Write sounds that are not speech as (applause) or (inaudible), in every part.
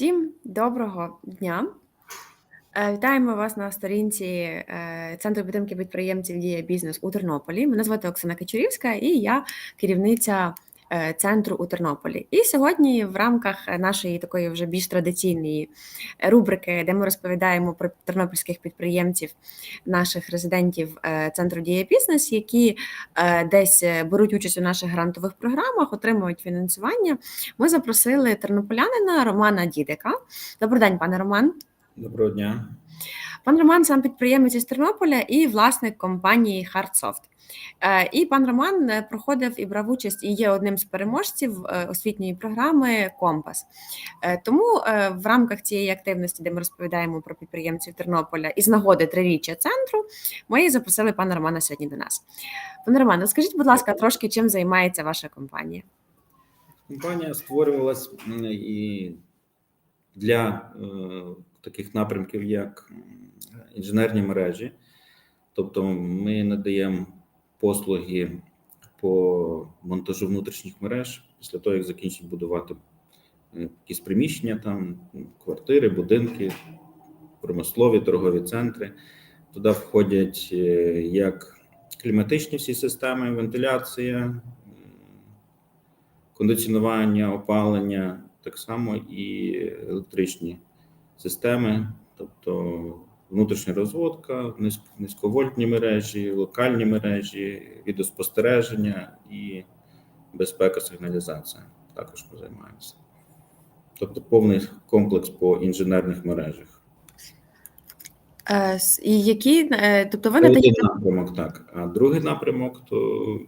Всім доброго дня! Е, Вітаємо вас на сторінці е, Центру підтримки підприємців Дія Бізнес у Тернополі. Мене звати Оксана Качурівська і я керівниця центру у Тернополі. І сьогодні, в рамках нашої такої вже більш традиційної рубрики, де ми розповідаємо про тернопільських підприємців, наших резидентів е, центру Дія Бізнес, які е, десь беруть участь у наших грантових програмах, отримують фінансування. Ми запросили тернополянина Романа Дідика. Добрий день, пане Роман. Доброго дня. Пан Роман сам підприємець із Тернополя і власник компанії HardSoft. Е, І пан Роман е, проходив і брав участь і є одним з переможців е, освітньої програми Компас. Тому в рамках цієї активності, де ми розповідаємо про підприємців Тернополя і з нагоди триріччя центру, ми запросили пана Романа сьогодні до нас. Пане Романе, скажіть, будь ласка, трошки чим займається ваша компанія? Компанія створювалась і для таких напрямків, як інженерні мережі. Тобто ми надаємо послуги по монтажу внутрішніх мереж після того, як закінчить будувати е, якісь приміщення, там квартири, будинки, промислові торгові центри. Туди входять е, як кліматичні всі системи, вентиляція, кондиціонування, опалення, так само і електричні системи, тобто внутрішня розводка, низьковольтні мережі, локальні мережі, відеоспостереження і безпека сигналізація. Також ми займаємося. Тобто повний комплекс по інженерних мережах. Е, І які, е, тобто ви Це один напрямок, так. А другий напрямок, то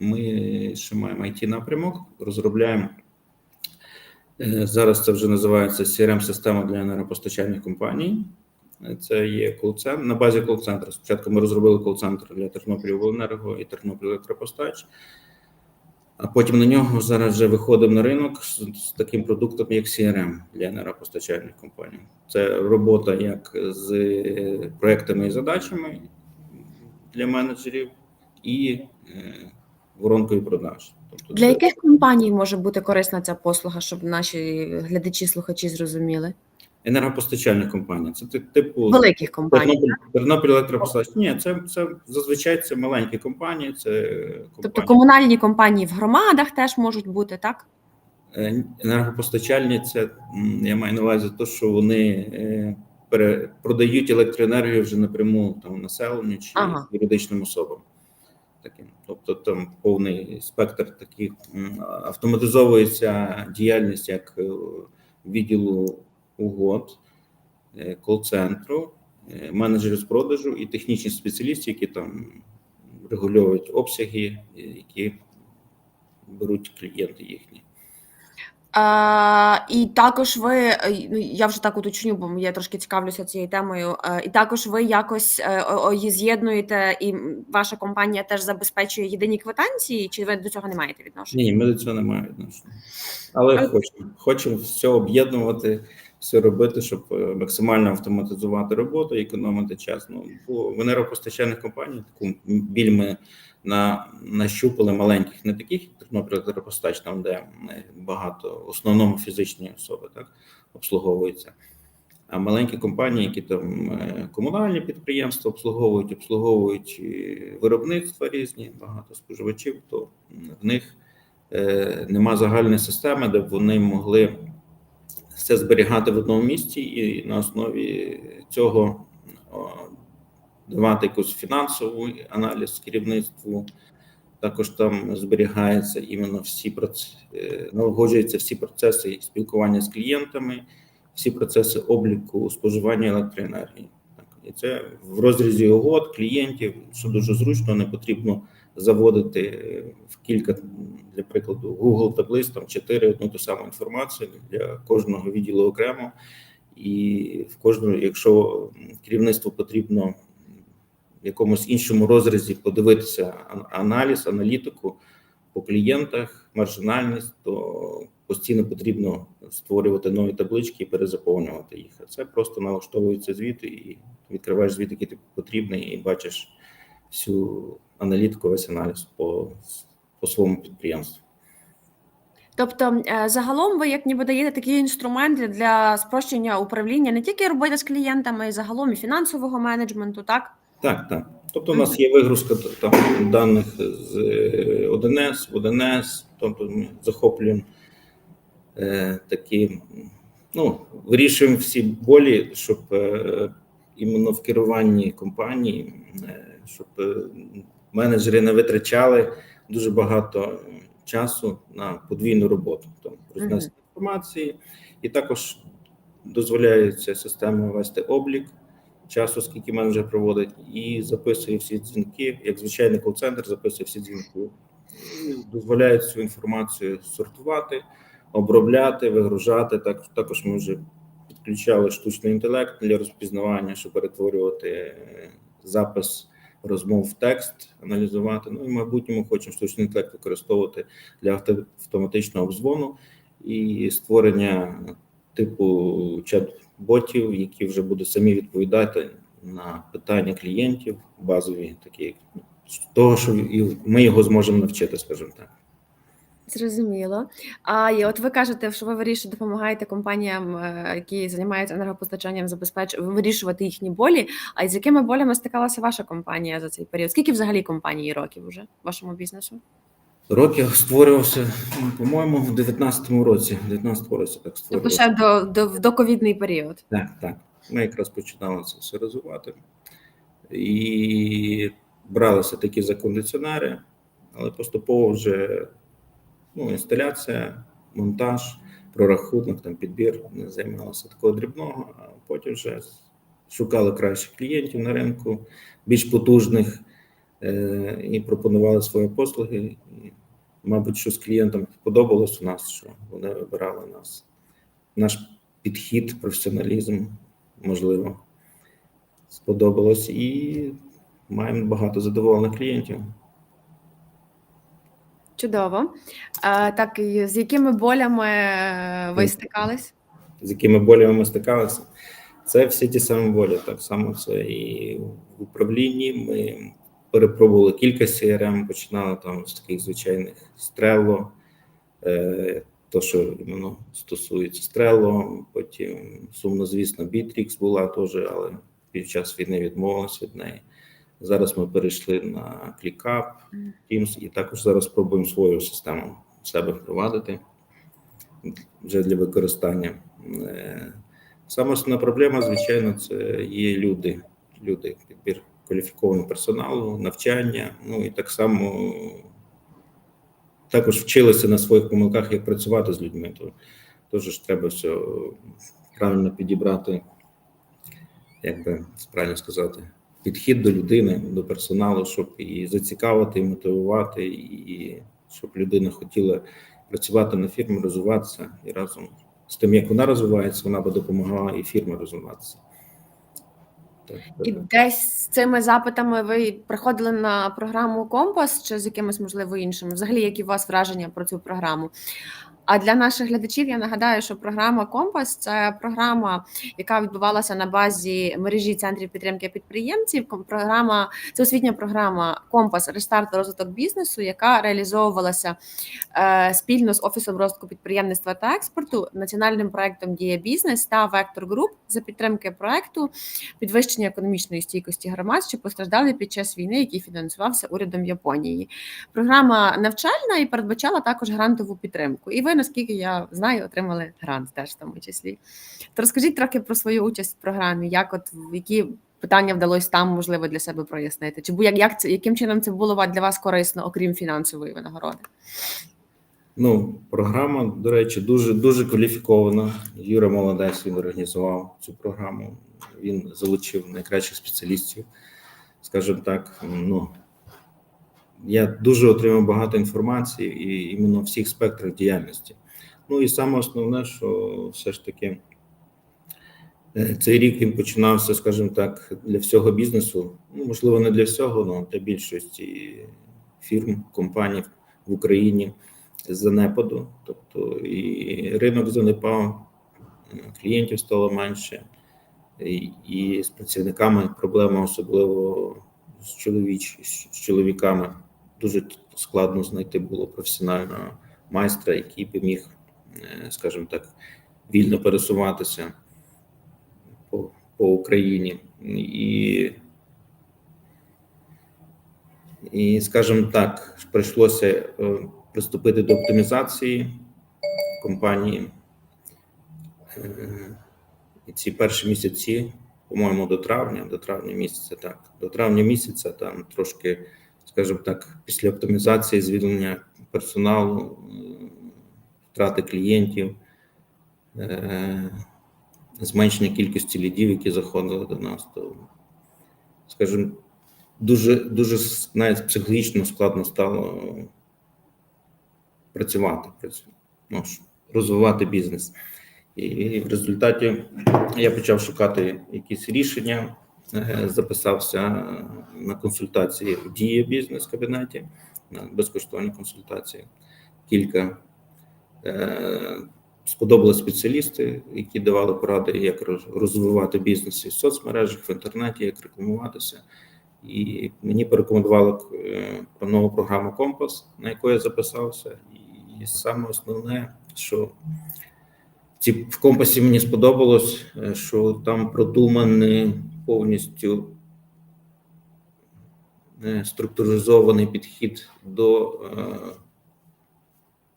ми ще маємо it напрямок, розробляємо. Е, Зараз це вже називається CRM-система для енергопостачальних компаній. Це є кол-центр на базі кол-центру. Спочатку ми розробили кол-центр для Тернопільобленерго і Тернопіль Електропостач. А потім на нього зараз вже виходимо на ринок з, з таким продуктом, як CRM для енергопостачальних компаній. Це робота як з е, проектами і задачами для менеджерів і е, воронкою продаж. Тобто Для це яких компаній може бути корисна ця послуга, щоб наші глядачі, слухачі зрозуміли? енергопостачальні компанії. Це ти- типу Великих компаній. Тернопіль, Тернопіль електропостач. Ні, це, це зазвичай це маленькі компанії. Це компанії. Тобто комунальні компанії в громадах теж можуть бути, так? Е, Енергопостачальні це я маю на увазі те, що вони е, продають електроенергію вже напряму там населенню чи Ага. юридичним особам. Таким. Тобто там повний спектр таких автоматизовується діяльність як е, відділу угод, е, кол-центру, е, менеджерів з продажу і технічні спеціалісти, які там регульовують обсяги, які беруть клієнти їхні. А, і також ви, е, ну, я вже так уточню, бо я трошки цікавлюся цією темою. е, І також ви якось е, її з'єднуєте, і ваша компанія теж забезпечує єдині квитанції, чи ви до цього не маєте відношення? Ні, ми до цього не маємо відношення. Але Але- хочемо. Хочемо все об'єднувати, все робити, щоб максимально автоматизувати роботу, економити час. Ну, в енергопостачальних компаній таку біль ми на, нащупали маленьких, не таких, як Тернопіль електропостач, там, де багато, в основному фізичні особи так, обслуговуються. А маленькі компанії, які там е, комунальні підприємства обслуговують, обслуговують виробництва різні, багато споживачів, то в них е, нема загальної системи, де б вони могли все зберігати в одному місці і на основі цього давати якусь фінансовий аналіз керівництву. Також там зберігається іменно всі процеси, налагоджуються всі процеси спілкування з клієнтами, всі процеси обліку споживання електроенергії. І це в розрізі угод клієнтів, що дуже зручно, не потрібно заводити е, в кілька, для прикладу, Google таблиць, там чотири одну ту саму інформацію для кожного відділу окремо. І в кожному, якщо керівництву потрібно якомусь іншому розрізі подивитися аналіз, аналітику по клієнтах, маржинальність, то постійно потрібно створювати нові таблички і перезаповнювати їх. А це просто налаштовується звіт і відкриваєш звіт, який тобі потрібний, і бачиш всю аналітику, весь аналіз по, по своєму підприємству. Тобто, е, загалом ви як ніби даєте такі інструменти для спрощення управління не тільки роботи з клієнтами, й загалом і фінансового менеджменту, так? Так, так. Тобто, у нас є вигрузка там даних з 1С, в 1С, тобто ми захоплюємо е, такі, ну, вирішуємо всі болі, щоб е, іменно в керуванні компанії, е, щоб е, менеджери не витрачали дуже багато часу на подвійну роботу, там рознесення інформації, і також дозволяє ця система вести облік часу, скільки менеджер проводить, і записує всі дзвінки, як звичайний кол-центр записує всі дзвінки, дозволяє цю інформацію сортувати, обробляти, вигружати. Так також ми вже підключали штучний інтелект для розпізнавання, щоб перетворювати е, запис розмов в текст, аналізувати. Ну і в майбутньому хочемо штучний інтелект використовувати для автоматичного обзвону і створення типу чат-ботів, які вже будуть самі відповідати на питання клієнтів, базові такі того, що ми його зможемо навчити, скажімо так. Зрозуміло. А і от ви кажете, що ви вирішуєте, допомагаєте компаніям, е, які займаються енергопостачанням, забезпеч... вирішувати їхні болі. А з якими болями стикалася ваша компанія за цей період? Скільки взагалі компанії років вже вашому бізнесу? Років створювався, ну, по-моєму, в 19-му році. В 19-му році так Тобто ще до, до, до ковідний період. Так, так. Ми якраз починали це все розвивати. І бралися такі за кондиціонери, але поступово вже ну, інсталяція, монтаж, прорахунок, там підбір не займалося такого дрібного, а потім вже шукали кращих клієнтів на ринку, більш потужних, е, і пропонували свої послуги. Мабуть, що з клієнтам подобалось у нас, що вони вибирали нас. Наш підхід, професіоналізм, можливо, сподобалось, і маємо багато задоволених клієнтів. Чудово. А, так, і з якими болями е, ви стикались? з якими болями ми стикалися. Це всі ті самі болі. Так само це і в управлінні. Ми перепробували кілька CRM, починали там з таких звичайних Strello, е, то, що іменно стосується Strello, потім сумно, звісно, Bittrex була теж, але під час війни відмовилися від неї. Зараз ми перейшли на ClickUp, Teams, і також зараз спробуємо свою систему в себе впровадити вже для використання. Е, Саме основна проблема, звичайно, це є люди, люди, підбір кваліфікованого персоналу, навчання. Ну і так само також вчилися на своїх помилках, як працювати з людьми. То теж треба все правильно підібрати, як би правильно сказати, підхід до людини, до персоналу, щоб і зацікавити, і мотивувати, і щоб людина хотіла працювати на фірмі, розвиватися і разом з тим, як вона розвивається, вона би допомагала і фірмі розвиватися. І десь з цими запитами ви приходили на програму Компас чи з якимись, можливо, іншими? Взагалі, які у вас враження про цю програму? А для наших глядачів я нагадаю, що програма Компас це програма, яка відбувалася на базі мережі центрів підтримки підприємців. Програма це освітня програма Компас Рестарт та розвиток бізнесу, яка реалізовувалася е, спільно з офісом розвитку підприємництва та експорту, національним проектом Дія Бізнес та Вектор Груп за підтримки проекту підвищення економічної стійкості громад, що постраждали під час війни, який фінансувався урядом Японії. Програма навчальна і передбачала також грантову підтримку. І ви, наскільки я знаю, отримали грант теж в тому числі. То розкажіть трохи про свою участь в програмі, як от які питання вдалося там можливо для себе прояснити? Чи як, як це яким чином це було для вас корисно, окрім фінансової винагороди? Ну, програма, до речі, дуже дуже кваліфікована. Юра молодець, він організував цю програму. Він залучив найкращих спеціалістів. Скажімо так, ну я дуже отримав багато інформації і іменно всіх спектрах діяльності. Ну і саме основне, що все ж таки е, цей рік він починався, скажімо так, для всього бізнесу. Ну, можливо, не для всього, але для більшості фірм, компаній в Україні з занепаду. Тобто і ринок занепав, клієнтів стало менше, і з працівниками проблема, особливо з чоловіч, з чоловіками. Дуже складно знайти було професіонального майстра, який би міг, е, скажімо так, вільно пересуватися по, по Україні. І, і, скажімо так, прийшлося е, приступити до оптимізації компанії. Е, І ці перші місяці, по-моєму, до травня, до травня місяця, так, до травня місяця там трошки, скажімо так, після оптимізації, звільнення персоналу, е, втрати клієнтів, е, зменшення кількості лідів, які заходили до нас, то, скажімо, дуже, дуже навіть психологічно складно стало працювати, ну, розвивати бізнес. І в результаті я почав шукати якісь рішення, записався на консультації в Дія бізнес кабінеті, на безкоштовні консультації. Кілька Е, сподобались спеціалісти, які давали поради, як роз- розвивати бізнес і в соцмережах, в інтернеті, як рекламуватися. І мені порекомендували е, про нову програму Компас, на яку я записався. І саме основне, що в компасі мені сподобалось, е, що там продуманий повністю е, структуризований підхід до е,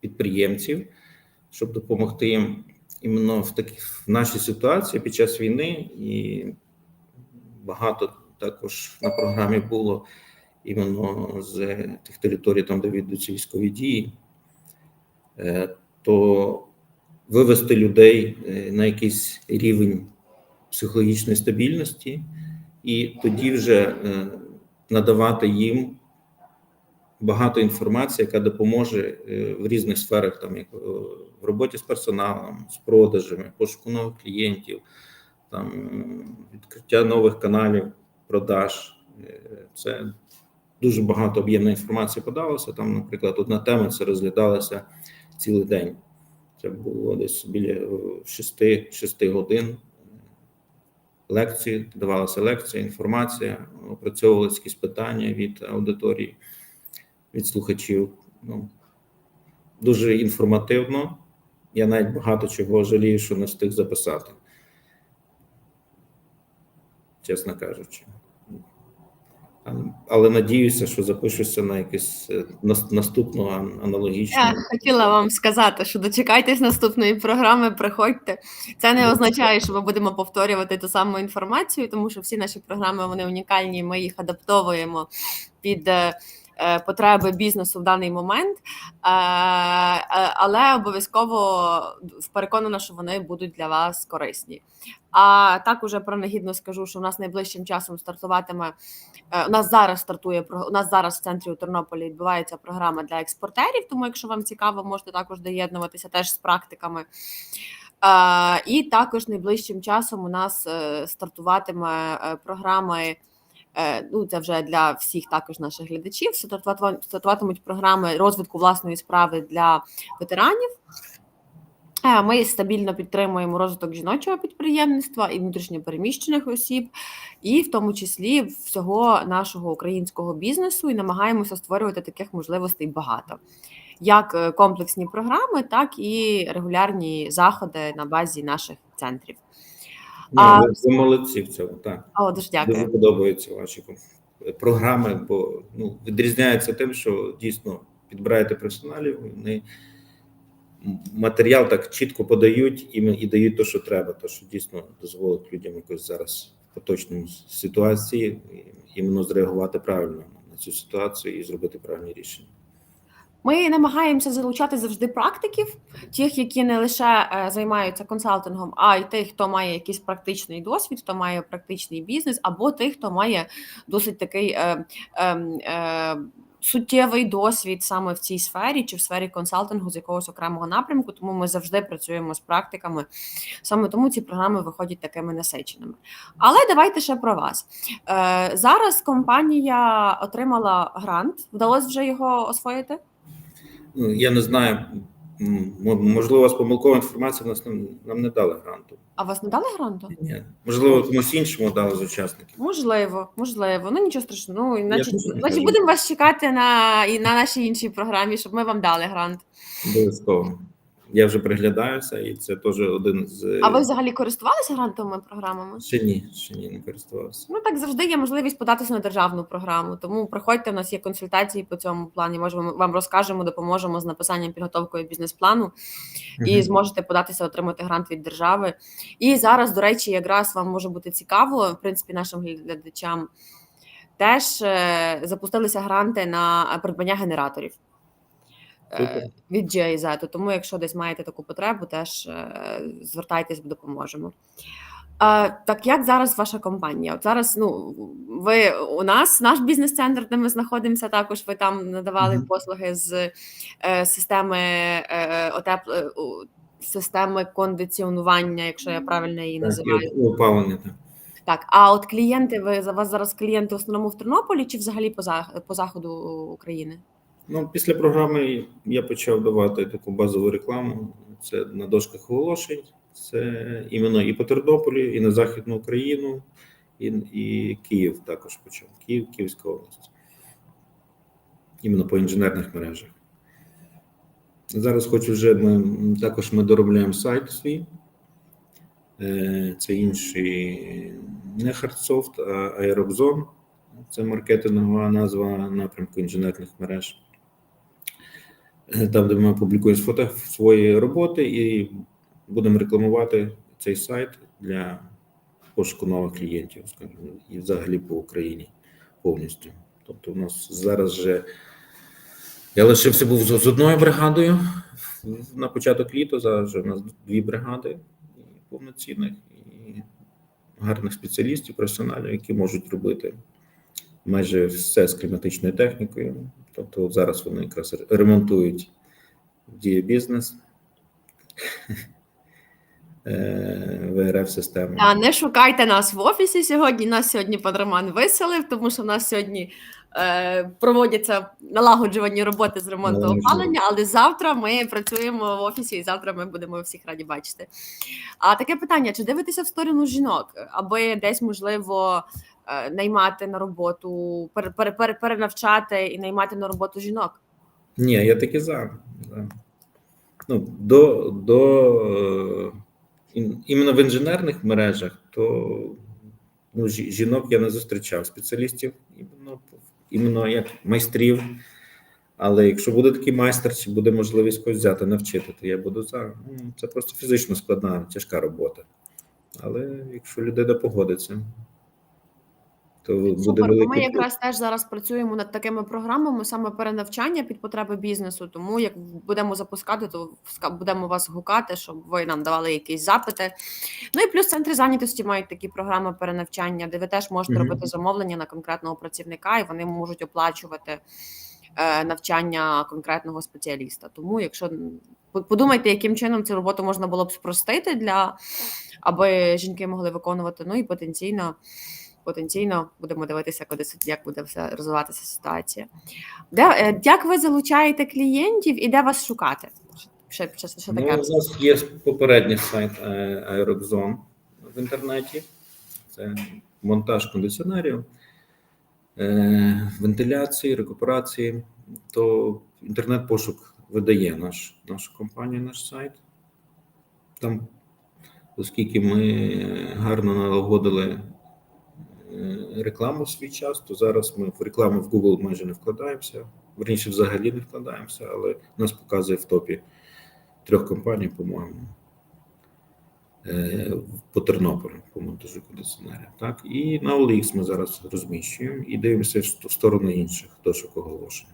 підприємців, щоб допомогти їм іменно в такій в нашій ситуації під час війни, і багато також на програмі було іменно з тих територій, там де ведуться військові дії, Е, то вивести людей на якийсь рівень психологічної стабільності, і тоді вже е, надавати їм багато інформації, яка допоможе е, в різних сферах, там як е, в роботі з персоналом, з продажами, пошуку нових клієнтів, там відкриття нових каналів продаж. Це дуже багато об'ємної інформації подалося. Там, наприклад, одна тема це розглядалася цілий день. Це було десь біля 6-6 годин лекції, давалася лекція, інформація, опрацьовувалися якісь питання від аудиторії, від слухачів. Ну, дуже інформативно. Я навіть багато чого жалію, що не встиг записати. Чесно кажучи. Але надіюся, що запишуся на якусь е, нас- наступну аналогічну. Я хотіла вам сказати, що дочекайтесь наступної програми, приходьте. Це не означає, що ми будемо повторювати ту саму інформацію, тому що всі наші програми вони унікальні. Ми їх адаптовуємо під е, е, потреби бізнесу в даний момент, але обов'язково переконана, що вони будуть для вас корисні. А так уже принагідно скажу, що у нас найближчим часом стартуватиме. е, У нас зараз стартує у нас зараз в центрі у Тернополі відбувається програма для експортерів. Тому, якщо вам цікаво, можете також доєднуватися теж з практиками. Е, І також найближчим часом у нас е, стартуватиме програми. Ну, це вже для всіх також наших глядачів. Стартуватимуть програми розвитку власної справи для ветеранів. Е, Ми стабільно підтримуємо розвиток жіночого підприємництва і внутрішньопереміщених осіб, і в тому числі всього нашого українського бізнесу, і намагаємося створювати таких можливостей багато. Як е, комплексні програми, так і регулярні заходи на базі наших центрів. Ну, А- ви, молодці в цьому, так. О, дуже Дуже подобаються ваші програми, бо ну, відрізняються тим, що дійсно підбираєте персоналів, вони матеріал так чітко подають і, і дають те, що треба, то що дійсно дозволить людям якось зараз в поточній ситуації іменно зреагувати правильно на цю ситуацію і зробити правильні рішення. Ми намагаємося залучати завжди практиків, тих, які не лише е, займаються консалтингом, а й тих, хто має якийсь практичний досвід, хто має практичний бізнес, або тих, хто має досить такий е, е, е, суттєвий досвід саме в цій сфері чи в сфері консалтингу з якогось окремого напрямку. Тому ми завжди працюємо з практиками. Саме тому ці програми виходять такими насиченими. Але давайте ще про вас. Е, зараз компанія отримала грант. Вдалося вже його освоїти? Ну, я не знаю Можливо, у вас помилкова інформація, в нас нам, нам не дали гранту. А вас не дали гранту? Ні. Можливо, комусь іншому дали з учасників. Можливо, можливо. Ну нічого страшного. Ну, значить, значить будемо вас чекати на, і на нашій іншій програмі, щоб ми вам дали грант. Обов'язково. Я вже приглядаюся, і це теж один з. А ви взагалі користувалися грантовими програмами? Ще ні, ще ні, не користувався. Ну так завжди є можливість податися на державну програму. Тому приходьте, у нас є консультації по цьому плані. Можемо вам розкажемо, допоможемо з написанням підготовкою бізнес-плану і Мгм. зможете податися, отримати грант від держави. І зараз, до речі, якраз вам може бути цікаво, в принципі, нашим глядачам теж е, запустилися гранти на придбання генераторів. Е. Від GIZ. Тому, якщо десь маєте таку потребу, теж е, звертайтесь, допоможемо. А, так як зараз ваша компанія? От зараз ну ви у нас наш бізнес-центр, де ми знаходимося, також ви там надавали Мгм. послуги з е, системи е, отеп... е, системи кондиціонування, якщо я правильно її Так, називаю. і опалення. Так. Так, а от клієнти, ви за вас зараз клієнти в основному в Тернополі чи взагалі по, по заходу України? Ну, після програми я почав давати таку базову рекламу. Це на дошках оголошень. Це іменно і по Тернополі, і на Західну Україну, і, і Київ також почав. Київ, Київська область. Іменно по інженерних мережах. Зараз хочу вже ми також ми доробляємо сайт свій. Е, Це інший не Hardsoft, а Aerobzone. Це маркетингова назва напрямку інженерних мереж. Там, де ми публікуємо фото свої роботи і будемо рекламувати цей сайт для пошуку нових клієнтів, скажімо, і взагалі по Україні повністю. Тобто, у нас зараз вже я лишився був з одною бригадою на початок літа. Зараз у нас дві бригади повноцінних і гарних спеціалістів, професіоналів, які можуть робити майже все з кліматичною технікою. Тобто, от зараз вони якраз ремонтують діє бізнес. (laughs) ВРФ систему. А не шукайте нас в офісі сьогодні. Нас сьогодні пан Роман виселив, тому що в нас сьогодні е, проводяться налагоджувані роботи з ремонту опалення, але завтра ми працюємо в офісі, і завтра ми будемо всіх раді бачити. А таке питання: чи дивитеся в сторону жінок, аби десь можливо е, наймати на роботу, пере, пере, пере, перенавчати і наймати на роботу жінок? Ні, я таки за. за. Ну, до, до е, іменно в інженерних мережах, то ну, жінок я не зустрічав спеціалістів, іменно, іменно як майстрів. Але якщо буде такий майстер, чи буде можливість когось взяти, навчити, то я буду за. Ну, Це просто фізично складна, тяжка робота. Але якщо людина погодиться, то буде Супер, бо ми якраз теж зараз працюємо над такими програмами, саме перенавчання під потреби бізнесу. Тому як будемо запускати, то будемо вас гукати, щоб ви нам давали якісь запити. Ну і плюс центри зайнятості мають такі програми перенавчання, де ви теж можете Мгм. робити замовлення на конкретного працівника, і вони можуть оплачувати е, навчання конкретного спеціаліста. Тому, якщо подумайте, яким чином цю роботу можна було б спростити для аби жінки могли виконувати. Ну і потенційно, потенційно будемо дивитися, куди як буде все розвиватися ситуація. Де як ви залучаєте клієнтів і де вас шукати? Ще, ще, ще таке. Ну, у нас є попередній сайт е, Aerobzone в інтернеті. Це монтаж кондиціонерів, е, вентиляції, рекуперації. То інтернет-пошук видає наш, нашу компанію, наш сайт. Там, оскільки ми гарно налагодили рекламу в свій час, то зараз ми в рекламу в Google майже не вкладаємося. Верніше, взагалі не вкладаємося, але нас показує в топі трьох компаній, по-моєму, е, по Тернополю по монтажу кондиціонерів. Так, і на OLX ми зараз розміщуємо і дивимося в сторону інших дошок оголошень.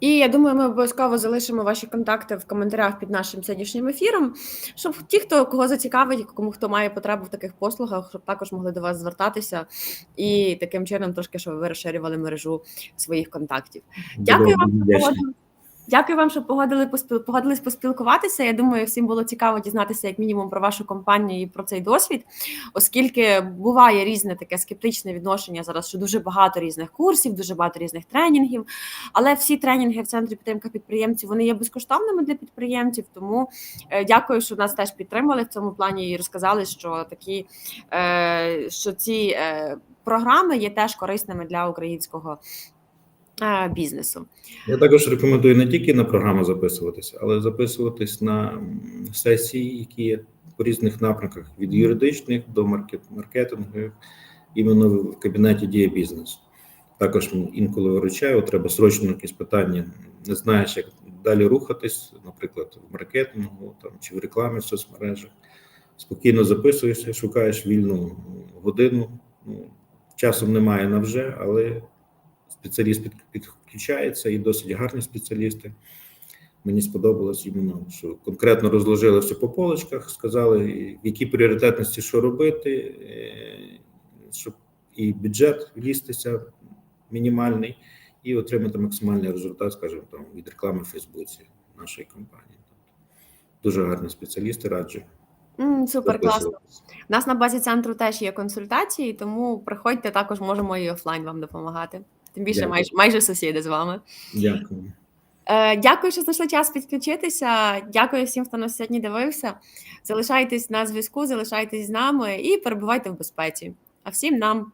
І я думаю, ми обов'язково залишимо ваші контакти в коментарях під нашим сьогоднішнім ефіром, щоб ті, хто кого зацікавить, кому хто має потребу в таких послугах, щоб також могли до вас звертатися і таким чином трошки, щоб ви розширювали мережу своїх контактів. Дякую Будемо вам. Дякую вам, що погодили погодились поспілкуватися. Я думаю, всім було цікаво дізнатися як мінімум про вашу компанію і про цей досвід, оскільки буває різне таке скептичне відношення зараз, що дуже багато різних курсів, дуже багато різних тренінгів. Але всі тренінги в центрі підтримки підприємців вони є безкоштовними для підприємців. Тому е, дякую, що нас теж підтримали в цьому плані і розказали, що такі е, що ці е, програми є теж корисними для українського бізнесу. Я також рекомендую не тільки на програму записуватися, але записуватись на сесії, які є по різних напрямках від юридичних до маркет, маркетингових, іменно в кабінеті діє бізнес. Також інколи виручаю, треба срочно якісь питання, не знаєш, як далі рухатись, наприклад, в маркетингу там, чи в рекламі в соцмережах. Спокійно записуєшся, шукаєш вільну годину. Ну, часом немає на вже, але спеціаліст підключається і досить гарні спеціалісти. Мені сподобалось іменно, що конкретно розложили все по полочках, сказали, в які пріоритетності що робити, е, щоб і бюджет влізтися мінімальний, і отримати максимальний результат, скажімо, там від реклами в Фейсбуці нашої компанії. Дуже гарні спеціалісти, раджу. М, Супер класно. У нас на базі центру теж є консультації, тому приходьте також можемо і офлайн вам допомагати. Тим більше майже майже сусіди з вами. Дякую. Е, дякую, що знайшли час підключитися. Дякую всім, хто нас сьогодні дивився. Залишайтесь на зв'язку, залишайтесь з нами і перебувайте в безпеці. А всім нам